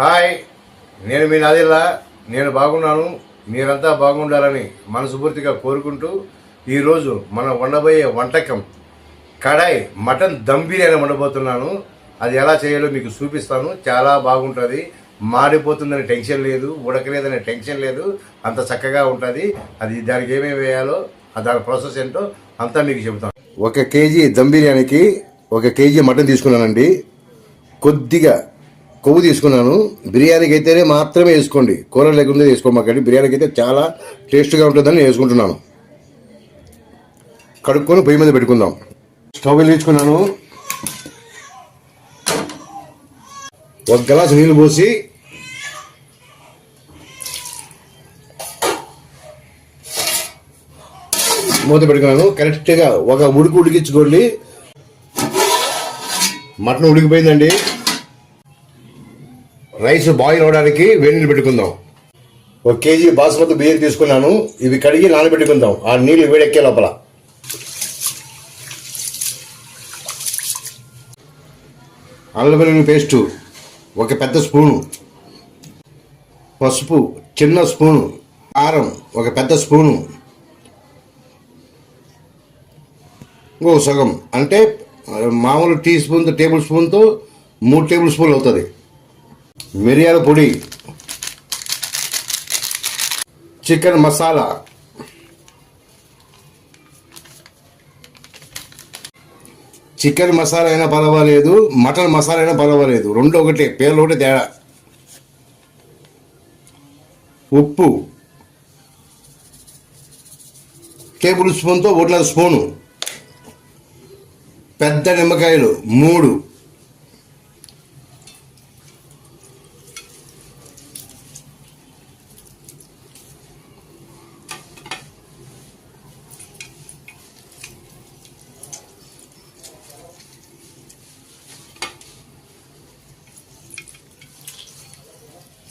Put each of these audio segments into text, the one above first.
Hi నేను మీ నాదిల్లా నేను బాగున్నాను మీరంతా బాగుండాలని మనస్ఫూర్తిగా కోరుకుంటూ ఈరోజు మనం వండబోయే వంటకం కడాయి మటన్ దమ్ బిర్యానీ వండబోతున్నాను. అది ఎలా చేయాలో మీకు చూపిస్తాను. చాలా బాగుంటుంది. మాడిపోతుందని టెన్షన్ లేదు ఉడకలేదనే టెన్షన్ లేదు. అంత చక్కగా ఉంటుంది. అది దానికి ఏమేమి వేయాలో దాని ప్రాసెస్ ఏంటో అంతా మీకు చెబుతాను. ఒక కేజీ దమ్ బిర్యానీకి ఒక కేజీ మటన్ తీసుకున్నానండి. కొద్దిగా కొవ్వు తీసుకున్నాను. బిర్యానీకి అయితేనే మాత్రమే వేసుకోండి. కూర లేకుండా వేసుకోమాకండి. బిర్యానీకి అయితే చాలా టేస్ట్గా ఉంటుందని నేను వేసుకుంటున్నాను. కడుక్కొని పొయ్యి మీద పెట్టుకుందాం. స్టవ్ వెలిగించుకున్నాను. ఒక గ్లాసు నీళ్ళు పోసి మూత పెట్టుకున్నాను. కరెక్ట్గా ఒక ఉడికి ఉడికించుకోండి. మటన్ ఉడికిపోయిందండి. రైస్ బాయిల్ అవడానికి వేడి నీళ్ళు పెట్టుకుందాం. ఒక కేజీ బాస్మతి బియ్యం తీసుకున్నాను. ఇవి కడిగి నానబెట్టుకుందాం. ఆ నీళ్ళు వేడెక్కే లోపల. అల్లం వెల్లుల్లి పేస్టు ఒక పెద్ద స్పూను. పసుపు చిన్న స్పూను. కారం ఒక పెద్ద స్పూను. ఇంకో సగం. అంటే మామూలు టీ స్పూన్తో టేబుల్ స్పూన్తో మూడు టేబుల్ స్పూన్లు అవుతుంది. మిరియాల పొడి చికెన్ మసాలా చికెన్ మసాలా అయినా పర్వాలేదు మటన్ మసాలా అయినా పర్వాలేదు. రెండు ఒకటే పేర్లు ఒకటే తేడా. ఉప్పు టేబుల్ స్పూన్తో ఒకటిన్నర స్పూను. పెద్ద నిమ్మకాయలు మూడు.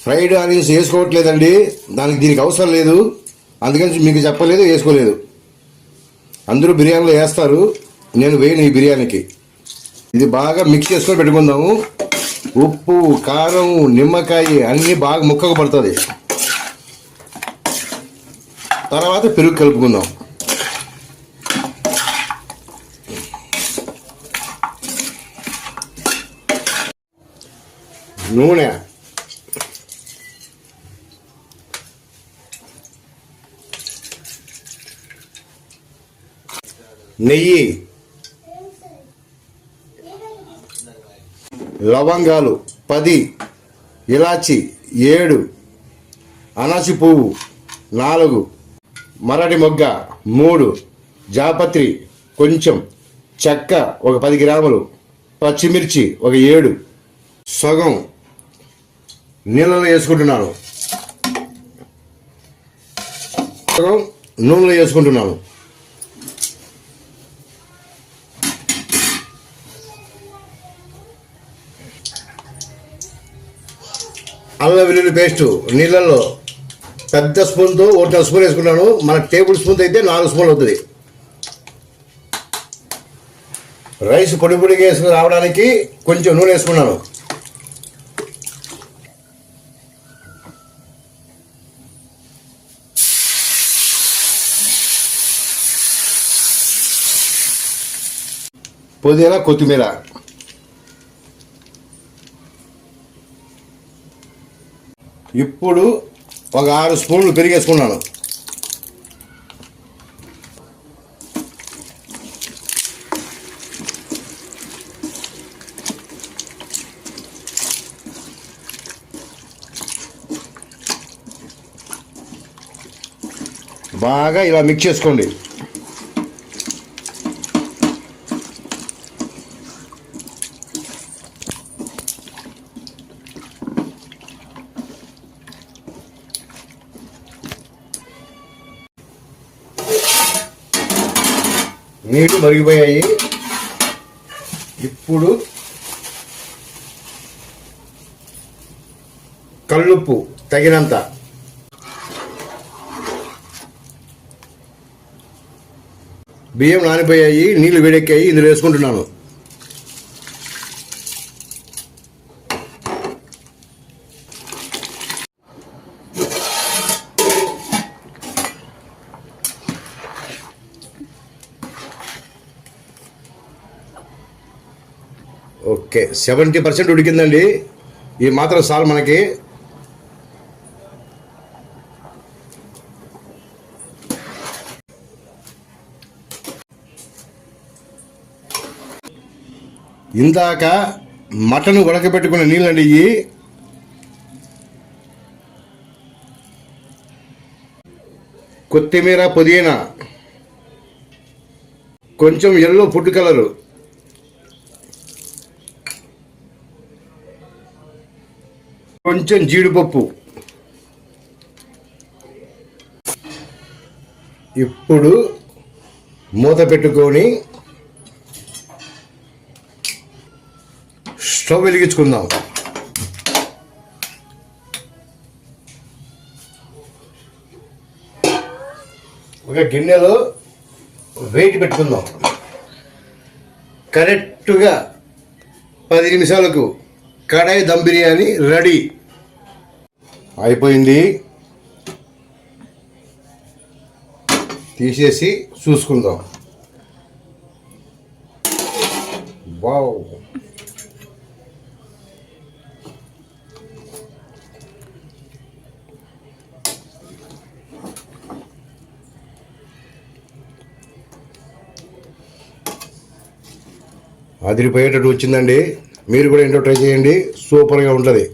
ఫ్రైడ్ ఆనియన్స్ వేసుకోవట్లేదండి. దానికి దీనికి అవసరం లేదు. అందుకని మీకు చెప్పలేదు వేసుకోలేదు. అందరూ బిర్యానీలో వేస్తారు. నేను వేయను ఈ బిర్యానీకి. ఇది బాగా మిక్స్ చేసుకొని పెట్టుకుందాము. ఉప్పు కారం నిమ్మకాయ అన్నీ బాగా ముక్కకు పడుతుంది. తర్వాత పెరుగు కలుపుకుందాం. నూనె. నెయ్యి. లవంగాలు పది ఇలాచి ఏడు అనాసి పువ్వు నాలుగు మరటి మొగ్గ మూడు జాపత్రి కొంచెం చెక్క ఒక పది గ్రాములు పచ్చిమిర్చి ఒక ఏడు సగం నీళ్ళలో వేసుకుంటున్నాను. సగం నూనెలో వేసుకుంటున్నాను. అల్లం వెల్లుల్లి పేస్ట్ నీళ్ళల్లో పెద్ద స్పూన్తో ఒకటి స్పూన్ వేసుకున్నాను. మన టేబుల్ స్పూన్ అయితే నాలుగు స్పూన్లు అవుతుంది. రైస్ పొడి పొడిగా వేసుకుని రావడానికి కొంచెం నూనె వేసుకున్నాను. పుదీనా కొత్తిమీర. ఇప్పుడు ఒక ఆరు స్పూన్లు పెరిగేసుకున్నాను. బాగా ఇలా మిక్స్ చేసుకోండి. నీళ్ళు మరిగిపోయాయి. ఇప్పుడు కళ్ళుప్పు తగినంత. బియ్యం నానిపోయాయి నీళ్ళు వేడెక్కాయి ఇందులో వేసుకుంటున్నాను. ఓకే సెవెంటీ పర్సెంట్ ఉడికిందండి. ఈ మాత్రం చాలు మనకి. ఇందాక మటన్ ఉడకబెట్టుకున్న నీళ్ళండి ఇవి కొత్తిమీర పుదీనా. కొంచెం ఎల్లో ఫుడ్ కలరు కొంచెం జీడిపప్పు. ఇప్పుడు మూత పెట్టుకొని స్టవ్ వెలిగించుకుందాం. ఒక గిన్నెలో వెయిట్ పెట్టుకుందాం. కరెక్ట్గా పది నిమిషాలకు కడాయి దమ్ బిర్యానీ రెడీ. అయిపోయింది. తీసేసి చూసుకుందాం. వావ్. అదిరిపోయేటట్టు వచ్చిందండి. మీరు కూడా ఏంటో ట్రై చేయండి. సూపర్గా ఉంటుంది.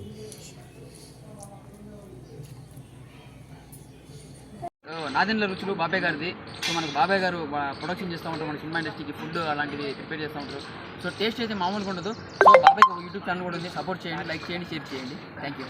నాదెండ్ల రుచులు బాబాయ్ గారిది. సో మనకు బాబాయ్ గారు ప్రొడక్షన్ చేస్తూ ఉంటారు. మన సినిమా ఇండస్ట్రీకి ఫుడ్ అలాంటివి ప్రిపేర్ చేస్తూ ఉంటారు. సో టేస్ట్ అయితే మామూలుగా ఉండదు. సో బాబాయ్ ఒక యూట్యూబ్ ఛానల్ కూడా ఉంది. సపోర్ట్ చేయండి లైక్ చేయండి షేర్ చేయండి. Thank you